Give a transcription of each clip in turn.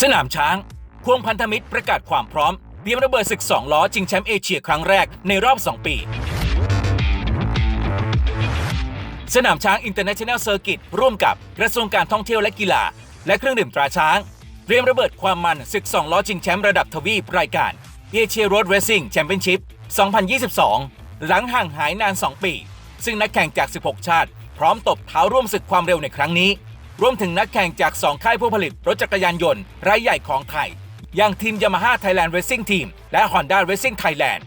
สนามช้างควงพันธมิตรประกาศความพร้อมเตรียมระเบิดศึก 2 ล้อชิงแชมป์เอเชียครั้งแรกในรอบ 2 ปี สนามช้างอินเตอร์เนชั่นแนลเซอร์กิตร่วมกับกระทรวงการท่องเที่ยวและกีฬา และเครื่องดื่มตราช้าง เตรียมระเบิดความมันศึก 2 ล้อชิงแชมป์ระดับทวีปรายการเอเชียโรดเรซิ่งแชมเปี้ยนชิพ 2022 หลังห่างหายนาน 2 ปี ซึ่งนักแข่งจาก 16 ชาติ พร้อมตบเท้าร่วมศึกความเร็วในครั้งนี้ รวมถึงนักแข่งจาก 2 ค่ายผู้ผลิตรถจักรยานยนต์รายใหญ่ของไทย อย่างทีม Yamaha Thailand Racing Team และ Honda Racing Thailand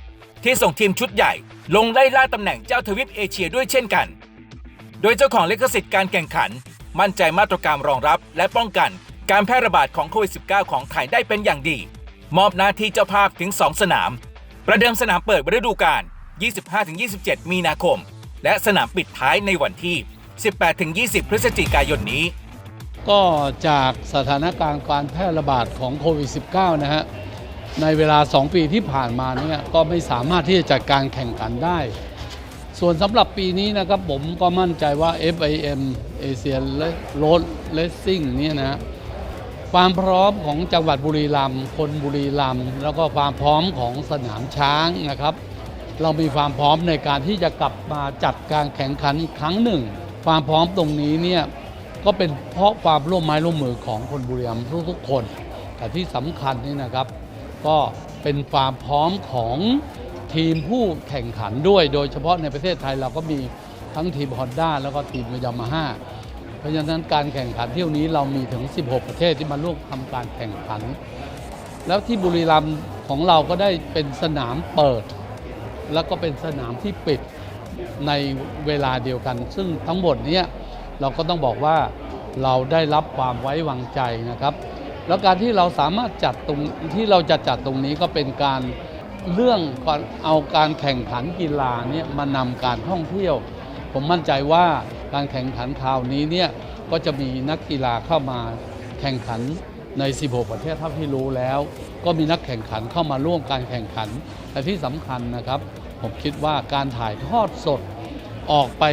ที่ส่งทีมชุดใหญ่ ลงไล่ล่าตำแหน่งเจ้าทวีปเอเชียด้วยเช่นกัน โดยเจ้าของลิขสิทธิ์การแข่งขัน มั่นใจมาตรการรองรับ และป้องกันการแพร่ระบาดของโควิด -19 ของไทยได้เป็นอย่างดี มอบหน้าที่เจ้าภาพถึง 2 สนาม ประเดิมสนามเปิดฤดูกาล25-27 มีนาคม และสนามปิดท้ายในวันที่ 18-20 พฤศจิกายนนี้ ก็จากสถานการณ์การแพร่ระบาดของโควิด -19 นะฮะ ในเวลา 2 ปีที่ผ่านมาเนี่ยก็ไม่สามารถที่จะจัดการแข่งขันได้ ส่วนสำหรับปีนี้นะครับผมก็มั่นใจว่า FIM Asian Road Racing เนี่ยนะความพร้อมของจังหวัดบุรีรัมย์คนบุรีรัมย์แล้วก็ความพร้อมของสนามช้างนะครับ เรามีความพร้อมในการที่จะกลับมาจัดการแข่งขันอีกครั้งหนึ่ง ความพร้อมตรงนี้เนี่ยก็เป็นเพราะความร่วมไม้ร่วมมือของคนบุรีรัมย์ทุกๆคน แต่ที่สำคัญนี่นะครับ ก็เป็นความพร้อมของทีมผู้แข่งขันด้วย โดยเฉพาะในประเทศไทยเราก็มีทั้งทีมฮอนด้าแล้วก็ทีมยามาฮ่าเพราะฉะนั้นการแข่งขันเที่ยวนี้เรามีถึง 16 ประเทศที่มาร่วมทำการแข่งขัน แล้วที่บุรีรัมย์ของเราก็ได้เป็นสนามเปิด แล้วก็เป็นสนามที่ปิด ในเวลาเดียวกัน ซึ่งทั้งหมดนี้เราก็ต้องบอกว่าเราได้รับความไว้วางใจนะครับ แล้วการที่เราสามารถจัดตรงที่เราจะจัดตรงนี้ก็เป็นการเรื่องก่อนเอาการแข่งขันกีฬาเนี่ยมานำการท่องเที่ยว ผมมั่นใจว่าการแข่งขันคราวนี้เนี่ยก็จะมีนักกีฬาเข้ามาแข่งขันใน 16 ประเทศเท่าที่รู้แล้ว ก็มีนักแข่งขันเข้ามาร่วมการแข่งขันแต่ที่สำคัญนะครับ ผมคิดว่าการถ่ายทอดสด ออกไป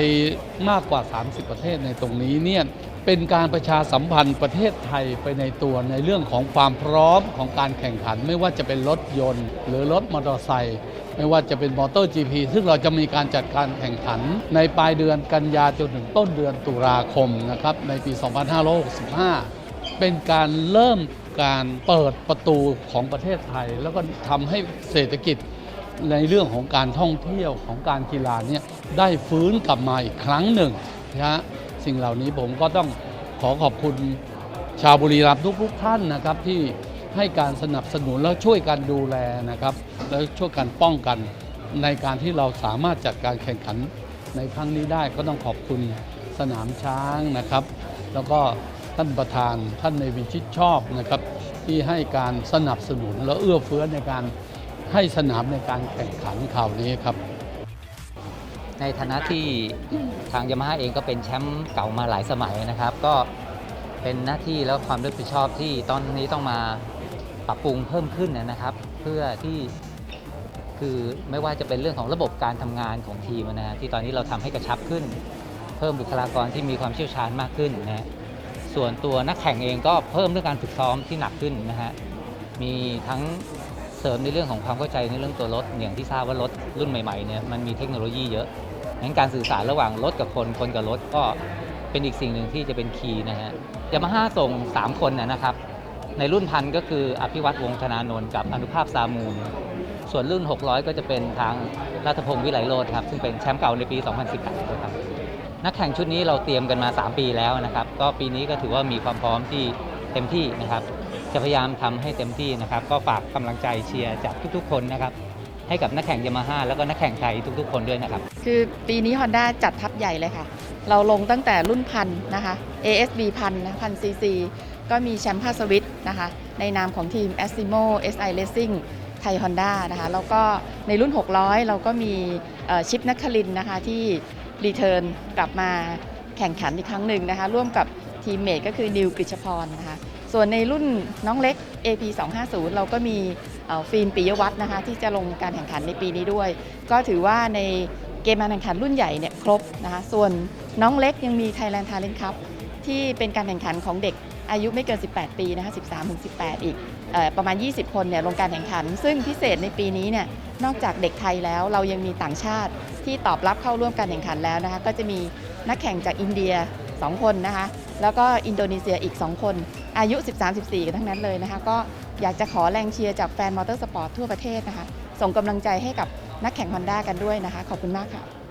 มากกว่า 30 ประเทศในตรงนี้เนี่ยเป็นการประชาสัมพันธ์ประเทศไทยไปในตัวในเรื่องของความพร้อมของการแข่งขัน ไม่ว่าจะเป็นรถยนต์ หรือรถมอเตอร์ไซค์ไม่ว่าจะเป็นมอเตอร์จีพีซึ่งเราจะมีการจัดการแข่งขัน ในปลายเดือนกันยาจนถึงต้นเดือนตุลาคมนะครับในปี 2565 เป็นการเริ่มการเปิดประตูของประเทศไทย แล้วก็ทำให้เศรษฐกิจ ในเรื่องของการท่องเที่ยวของการกีฬาเนี่ยได้ฟื้นกลับมาอีกครั้งหนึ่งนะฮะสิ่งเหล่านี้ผมก็ต้องขอขอบคุณชาวบุรีรัมย์ทุกๆท่านนะครับที่ให้การสนับสนุนแล้วช่วยกันดูแลนะครับแล้วช่วยกันป้องกันในการที่เราสามารถจัดการแข่งขันในครั้งนี้ได้ก็ต้องขอบคุณสนามช้างนะครับ แล้วก็ท่านประธานท่านในวินชิตชอบนะครับ ที่ให้การสนับสนุนและเอื้อเฟื้อในการ ให้สนามในการแข่งขันข่าวนี้ครับ ในฐานะที่ทางยามาฮ่าเองก็เป็นแชมป์เก่ามาหลายสมัยนะครับ ก็เป็นหน้าที่แล้วความรับผิดชอบที่ตอนนี้ต้องมาปรับปรุงเพิ่มขึ้นนะครับ เพื่อที่คือไม่ว่าจะเป็นเรื่องของระบบการทำงานของทีมนะฮะที่ตอนนี้เราทำให้กระชับขึ้น เพิ่มบุคลากรที่มีความเชี่ยวชาญมากขึ้นนะฮะส่วนตัวนักแข่งเองก็เพิ่มเรื่องการฝึกซ้อมที่หนักขึ้นนะฮะมีทั้ง เสริมในเรื่องของความเข้าใจในเรื่องตัวรถอย่างที่ทราบว่ารถรุ่นใหม่ๆเนี่ยมันมีเทคโนโลยีเยอะงั้นการสื่อสารระหว่างรถกับคนคนกับรถก็เป็นอีกสิ่งหนึ่งที่จะเป็นคีย์นะฮะยามาฮ่าส่ง 3 คนนะนะครับ ในรุ่นพันก็คืออภิวัตวงศ์ธนานนท์กับอนุภาพซามูล ส่วนรุ่น 600 ก็จะเป็นทางรัฐพงศ์วิไลโรธครับซึ่งเป็นแชมป์เก่าในปี 2018ด้วยครับนักแข่งชุดนี้เราเตรียมกันมา 3 ปีแล้วนะครับ ก็ปีนี้ก็ถือว่ามีความพร้อมที่เต็มที่นะครับ จะพยายามทำให้เต็มที่นะครับ ก็ฝากกำลังใจเชียร์จากทุกๆ คนนะครับ ให้กับนักแข่งยามาฮ่าแล้วก็นักแข่งไทยทุกๆ คนด้วยนะครับ คือปีนี้ Honda จัดทัพใหญ่เลยค่ะ เราลงตั้งแต่รุ่นพันนะคะ ASB พันนะพันซีซีก็มีแชมป์พาสวิตนะคะ ในนามของทีม a s i m o SI Racing ไทย Honda นะคะ แล้วก็ในรุ่น 600 เราก็มีชิปนักคลินนะคะที่รีเทิร์นกลับมาแข่งขันอีกครั้งหนึ่งนะคะ ร่วมกับทีมเมทก็คือนิวกฤษพรนะคะ ส่วนในรุ่นน้องเล็ก AP 250 เราก็มีฟิล์มปิยวัฒน์นะคะ ที่จะลงการแข่งขันในปีนี้ด้วย ก็ถือว่าในเกมการแข่งขันรุ่นใหญ่เนี่ยครบนะคะ ส่วนน้องเล็กยังมี Thailand Talent Cup ที่เป็นการแข่งขันของเด็กอายุไม่เกิน 18 ปีนะคะ 13ถึง18 อีกอประมาณ 20 คนเนี่ยลงการแข่งขัน ซึ่งพิเศษในปีนี้เนี่ยนอกจากเด็กไทยแล้วเรายังมีต่างชาติที่ตอบรับเข้าร่วมการแข่งขันแล้วนะคะ ก็จะมีนักแข่งจากอินเดีย 2 คนนะคะ แล้วก็อินโดนีเซียอีก 2 คน อายุ 13-14 กันทั้งนั้นเลยนะคะ ก็อยากจะขอแรงเชียร์จากแฟนมอเตอร์สปอร์ตทั่วประเทศนะคะ ส่งกำลังใจให้กับนักแข่งฮอนด้ากันด้วยนะคะ ขอบคุณมากค่ะ